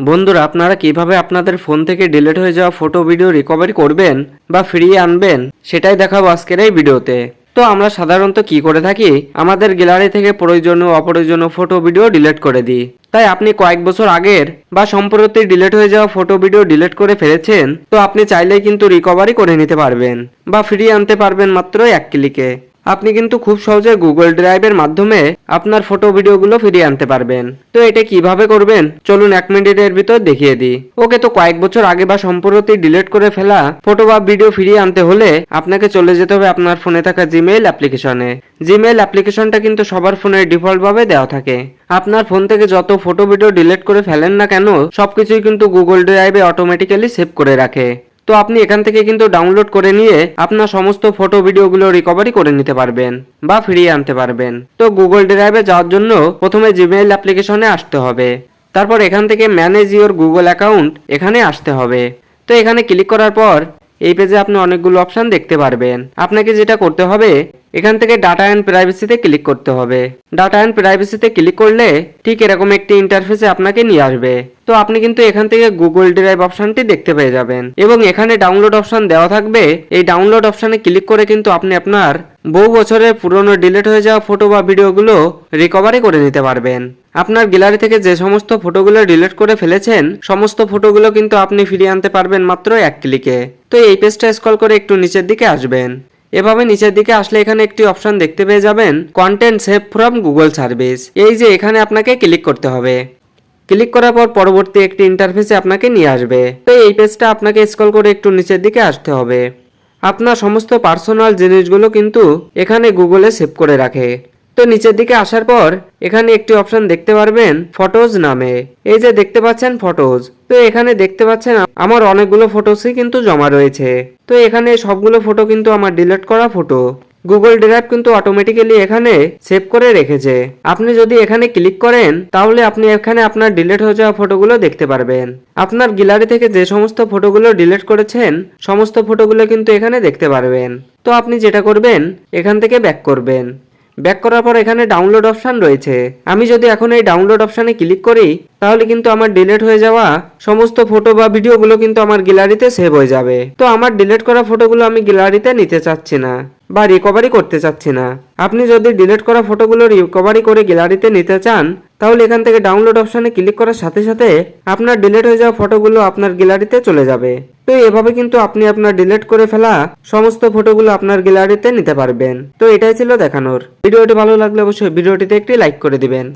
বন্ধুরা, আপনারা কীভাবে আপনাদের ফোন থেকে ডিলিট হয়ে যাওয়া ফটো ভিডিও রিকভারি করবেন বা ফিরিয়ে আনবেন, সেটাই দেখাবো আজকের এই ভিডিওতে। তো আমরা সাধারণত কি করে থাকি? আমাদের গ্যালারি থেকে প্রয়োজনীয়, অপ্রয়োজনীয় ফটো ভিডিও ডিলিট করে দিই। তাই আপনি কয়েক বছর আগের বা সম্প্রতি ডিলিট হয়ে যাওয়া ফটো ভিডিও ডিলিট করে ফেলেছেন, তো আপনি চাইলেই কিন্তু রিকভারি করে নিতে পারবেন বা ফিরিয়ে আনতে পারবেন মাত্র এক ক্লিকে আপনি কিন্তু খুব সহজে গুগল ড্রাইভের মাধ্যমে আপনার ফটো ভিডিওগুলো ফিরিয়ে আনতে পারবেন। তো এটা কীভাবে করবেন? চলুন এক মিনিটের ভিতর দেখিয়ে দিই। ওকে, তো কয়েক বছর আগে বা সম্প্রতি ডিলিট করে ফেলা ফটো বা ভিডিও ফিরিয়ে আনতে হলে আপনাকে চলে যেতে হবে আপনার ফোনে থাকা জিমেইল অ্যাপ্লিকেশনে জিমেইল অ্যাপ্লিকেশনটা কিন্তু সবার ফোনে ডিফল্ট ভাবে দেওয়া থাকে। আপনার ফোন থেকে যত ফটো ভিডিও ডিলিট করে ফেলেন না কেন, সবকিছুই কিন্তু গুগল ড্রাইভে অটোমেটিক্যালি সেভ করে রাখে। তো আপনি এখান থেকে কিন্তু ডাউনলোড করে নিয়ে আপনার সমস্ত ফটো ভিডিওগুলো রিকভারি করে নিতে পারবেন বা ফিরিয়ে আনতে পারবেন। তো গুগল ড্রাইভে যাওয়ার জন্য প্রথমে জিমেইল অ্যাপ্লিকেশনে আসতে হবে। তারপর এখান থেকে ম্যানেজ ইওর গুগল অ্যাকাউন্ট এখানে আসতে হবে। তো এখানে ক্লিক করার পর এই পেজে আপনি অনেকগুলো অপশান দেখতে পারবেন। আপনাকে যেটা করতে হবে এখান থেকে ডাটা অ্যান্ড প্রাইভেসিতে ক্লিক করতে হবে। ডাটা অ্যান্ড প্রাইভেসিতে ক্লিক করলে ঠিক এরকম একটি ইন্টারফেসে আপনাকে নিয়ে আসবে। তো আপনি কিন্তু এখান থেকে গুগল ড্রাইভ অপশনটি দেখতে পেয়ে যাবেন। এবং এখানে ডাউনলোড অপশন দেওয়া থাকবে। এই ডাউনলোড অপশনে ক্লিক করে কিন্তু আপনি আপনার বহু বছরের পুরনো ডিলিট হয়ে যাওয়া ফটো বা ভিডিওগুলো রিকভারি করে নিতে পারবেন। আপনার গ্যালারি থেকে যে সমস্ত ফটোগুলো ডিলিট করে ফেলেছেন, সমস্ত ফটোগুলো কিন্তু আপনি ফিরিয়ে আনতে পারবেন মাত্র এক ক্লিকে তো এই পেজটা স্ক্রল করে একটু নিচের দিকে আসবেন। এভাবে নিচের দিকে আসলে এখানে একটি অপশন দেখতে পেয়ে যাবেন content save from Google service এই যে এখানে আপনাকে ক্লিক করতে হবে। ক্লিক করার পর পরবর্তী একটি ইন্টারফেসে আপনাকে নিয়ে আসবে। তো এই পেজটা আপনাকে স্ক্রল করে একটু নিচের দিকে আসতে হবে। আপনার সমস্ত পার্সোনাল জিনিসগুলো কিন্তু এখানে গুগলে সেভ করে রাখে। তো নিচের দিকে আসার পর এখানে একটি অপশন দেখতে পারবেন ফটোজ নামে। এই যে দেখতে পাচ্ছেন ফটোজ তো এখানে দেখতে পাচ্ছেন আমার অনেকগুলো ফটোসই কিন্তু জমা রয়েছে। তো এখানে সবগুলো ফটো কিন্তু আমার ডিলিট করা ফটো গুগল ড্রাইভ কিন্তু অটোমেটিক্যালি এখানে সেভ করে রেখেছে। আপনি যদি এখানে ক্লিক করেন, তাহলে আপনি এখানে আপনার ডিলিট হয়ে যাওয়া ফটোগুলো দেখতে পারবেন। আপনার গ্যালারি থেকে যে সমস্ত ফটোগুলো ডিলিট করেছেন, সমস্ত ফটোগুলো কিন্তু এখানে দেখতে পারবেন। তো আপনি যেটা করবেন, এখান থেকে ব্যাক করবেন। ব্যাক করার পর এখানে ডাউনলোড অপশন রয়েছে। আমি যদি এখন এই ডাউনলোড অপশানে ক্লিক করি, তাহলে কিন্তু আমার ডিলেট হয়ে যাওয়া সমস্ত ফটো বা ভিডিওগুলো কিন্তু আমার গ্যালারিতে সেভ হয়ে যাবে। তো আমার ডিলেট করা ফটোগুলো আমি গ্যালারিতে নিতে চাচ্ছি না বা রিকভারি করতে চাচ্ছি না। আপনি যদি ডিলেট করা ফটোগুলো রিকভারি করে গ্যালারিতে নিতে চান, তাহলে এখান থেকে ডাউনলোড অপশানে ক্লিক করার সাথে সাথে আপনার ডিলেট হয়ে যাওয়া ফটোগুলো আপনার গ্যালারিতে চলে যাবে। তো এভাবে কিন্তু আপনি আপনার ডিলিট করে ফেলা সমস্ত ফটোগুলো আপনার গ্যালারিতে নিতে পারবেন। তো এটাই ছিল দেখানোর। ভিডিওটি ভালো লাগলে অবশ্যই ভিডিওটিতে একটি লাইক করে দিবেন।